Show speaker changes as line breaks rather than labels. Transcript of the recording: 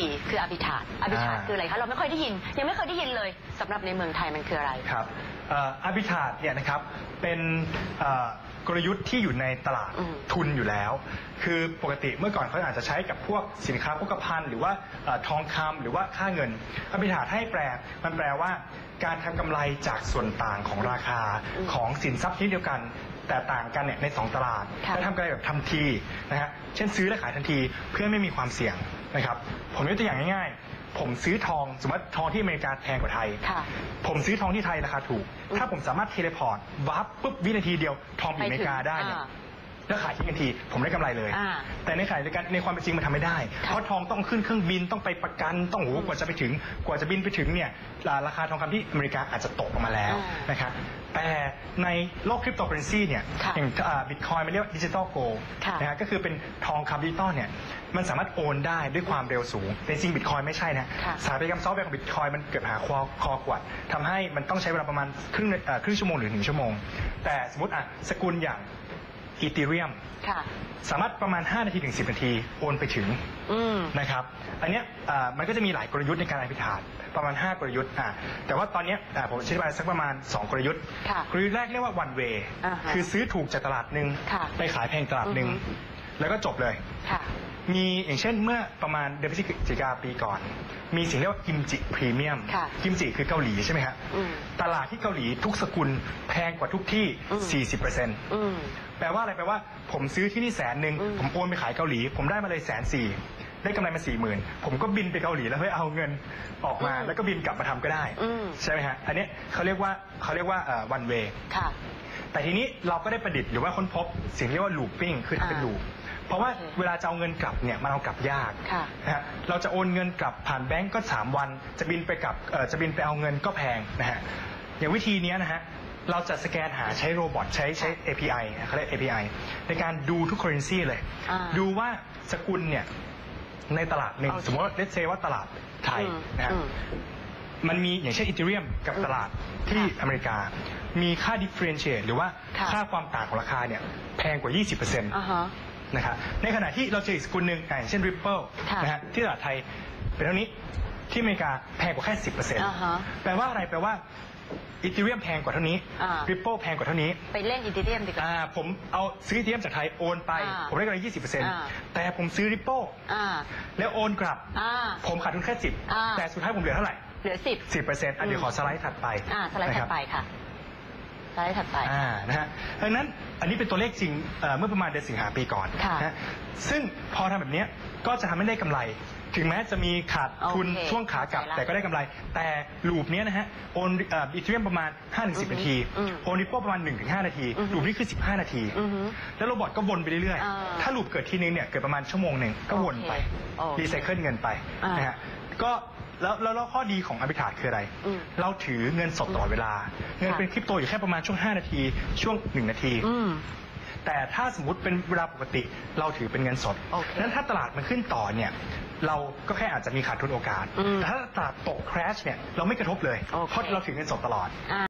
สี่คืออาบิทาตอาบิทาต
อ่า
คืออะไรคะเราไม่ค่อยได้ยิน ยังไม่เคยได้ยินเลยสำหรับในเมืองไทยมันคืออะไร
ครับอาบิทาตเนี่ยนะครับเป็นเอ่อ กลยุทธ์ที่อยู่ในตลาด
อืม
ทุนอยู่แล้ว คือปกติเมื่อก่อนเขาอาจจะใช้กับพวกสินค้าโภคภัณฑ์หรือว่าเอ่อทองคำหรือว่าค่าเงินอาบิทาตให้แปลมันแปลว่า การทำกำไรจากส่วนต่างของราคา
อืม
ของสินทรัพย์ชนิดเดียวกันแต่ต่างกันเนี่ยในสองตลาด
ค่ะ
และทำกำไรแบบทันทีนะฮะเช่นซื้อและขายทันทีเพื่อไม่มีความเสี่ยงนะครับผมยกตัวอย่างง่ายๆ ผมซื้อทองสมมติว่าทองที่อเมริกาแพงกว่าไทย
ค่ะ
ผมซื้อทองที่ไทยราคาถูก
อืม
ถ้าผมสามารถเทเลพอร์ตวับปุ๊บวินาทีเดียวทองไปอเมริกาได้เนี่ย
อ่า
แล้วขายทิ้งทันที ผมได้กำไรเลย
อ่า
แต่ในขณะเดียวกันในความเป็นจริงมันทำไม่ได้
ค่ะ
เพราะทองต้องขึ้นเครื่องบินต้องไปประกันต้องโหกว่าจะไปถึงกว่าจะบินไปถึงเนี่ยราราคาทองคำที่อเมริกาอาจจะตกลงมาแล้ว
อ่าน
นะครับแต่ในโลกคริปโตเคอเรนซีเนี่ย
ค่ะ
อย่างบิตคอยมันเรียกว่าดิจิตอลโกล
ค่ะ
นะฮะก็คือเป็นทองคำดิจิตอลเนี่ยมันสามารถโอนได้ด้วยความเร็วสูง แต่จริงบิตคอยไม่ใช่นะ
ค่ะ
สถาปัตยกรรมซอฟต์แวร์ของบิตคอยมันเกิดหาคอคอขวดทำให้มันต้องใช้เวลาประมาณครึ่งเอ่อครึ่งชั่วโมงหรือหนึ่งชั่วโมง แต่สมมติอะสกุลอย่าง อีเทเรียม
ค่ะ
สามารถประมาณ 5 นาทีถึง 10 นาที โอนไปถึง
อืม
นะครับ อันเนี้ยอ่ามันก็จะมีหลายกลยุทธ์ในการอภิธานประมาณ 5 กลยุทธ์อ่าแต่ว่าตอนเนี้ยอ่าผมอธิบายสักประมาณ 2 กลยุทธ์
ค่ะ
กลยุทธ์แรกเรียกว่า one way
อ่าฮะ
คือซื้อถูกจากตลาดหนึ่ง
ค่ะ
ไปขายแพงตลาดหนึ่ง
อือฮึ
แล้วก็จบเลย
ค่ะ
มีอย่างเช่นเมื่อประมาณเดือนพฤศจิกาปีก่อน มีสิ่งเรียกว่ากิมจิพรีเมียม
ค่ะ
กิมจิคือเกาหลีใช่ไหมฮะ
อืม
ตลาดที่เกาหลีทุกสกุลแพงกว่าทุกที่
อืม
40%
อืม
แปลว่าอะไรแปลว่าผมซื้อที่นี่แสนหนึ่ง
อืม
ผมโอนไปขายเกาหลี ผมได้มาเลยแสนสี่ได้กำไรมาสี่หมื่นผมก็บินไปเกาหลีแล้วเพื่อเอาเงินออกมา
อืม
แล้วก็บินกลับมาทำก็ได้
อืม
ใช่ไหมฮะอันเนี้ยเขาเรียกว่าเขาเรียกว่าวันเว
ค่ะ
แต่ทีนี้เราก็ได้ประดิษฐ์หรือว่าค้นพบสิ่งเรียกว่า looping คือทำเป็น
อ่า
ลูป เพราะว่า
โอเค
เวลาจะเอาเงินกลับเนี่ยมันเอากลับยาก
ค่ะ
นะฮะเราจะโอนเงินกลับผ่านแบงก์ก็ 3 วัน จะบินไปกลับเอ่อจะบินไปเอาเงินก็แพงนะฮะอย่างวิธีเนี้ยนะฮะเราจะสแกนหาใช้โรบอทใช้ใช้ API เขาเรียก API ในการดูทุก currency เลย
อ่า
ดูว่าสกุลเนี่ยในตลาดหนึ่ง
โอเค
สมมติว่าเลตเซว่าตลาดไทย
อืม
นะฮะ
อืม
มันมีอย่างเช่นอีเทเรียมกับ
อืม
ตลาดที่
ค่ะ
อเมริกา มีค่า differentiate หรือว่า
ค่ะ
ค่าความต่างของราคาเนี่ยแพงกว่า 20%
อ่าฮะ
นะครับในขณะที่เราเจออีกสกุลหนึ่งอ่าอย่างเช่น Ripple
ค่ะ
นะฮะที่ตลาดไทยเป็นเท่านี้ที่อเมริกาแพงกว่าแค่
อ่าฮะ
10%แปลว่าอะไรแปลว่าอีเทเรียมแพงกว่าเท่านี้
อ่า
Ripple แพงกว่าเท่านี้
ไปเล่นอีทีเรียมดีกว่า
อ่าผมเอาซื้ออีเทเรียมจากไทยโอนไป
อ่า
ผมได้กำไร
อ่า
20%แต่ผมซื้อ Ripple
อ่า
แล้วโอนกลับ
อ่า
ผมขาดทุนแค่
อ่า
10แต่สุดท้ายผมเหลือเท่าไหร่
เหลือสิบ
สิบเปอร์เซ็นต์อะเดี๋ยวขอสไลด์ถัดไป
อ่า สไลด์
นะค
ถั
รั
ด
บ
ไปค่ะ สไลด์ถัดไป
อ่านะฮะดังนั้นอันนี้เป็นตัวเลขจริงเอ่อเมื่อประมาณเดือนสิงหาปีก่อน
ค่ะ
นะฮะซึ่งพอทำแบบเนี้ยก็จะทำให้ได้กำไร ถึงแม้จะมีขาดทุน
โอเค
ช่วงขากลับ
เข้าใจละ
แต่ก็ได้กำไร แต่ลูปเนี้ยนะฮะโอนเอ่ออีเทเรียมประมาณ 5-10 นาที
อืม
โอนริปโป้ประมาณ 1-5 นาที
อือฮึ
ลูปนี้คือ 15 นาที
อือฮึ
แล้วโรบอทก็วนไปเรื่อย
อ่า
ๆ ถ้าลูปเกิดทีนึงเนี่ยเกิดประมาณชั่วโมงหนึ่งก็วนไป
โอเค
รีไซเคิลเงินไป
อ่าน
นะฮะก็ แล้วแล้วแล้วข้อดีของอาร์บิทาคืออะไร
อืม
เราถือเงินสดตลอดเวลา เงิน
ค่ะ
เป็นคริปโตอยู่แค่ประมาณช่วง 5 นาที ช่วง 1 นาที
อืม
แต่ถ้าสมมติเป็นเวลาปกติเราถือเป็นเงินสด
โอเค
นั้นถ้าตลาดมันขึ้นต่อเนี่ยเราก็แค่อาจจะมีขาดทุนโอกาส
อืม
แต่ถ้าตลาดตก crash เนี่ยเราไม่กระทบเลย
โอเค
เพราะเราถือเงินสดตลอด
อ่า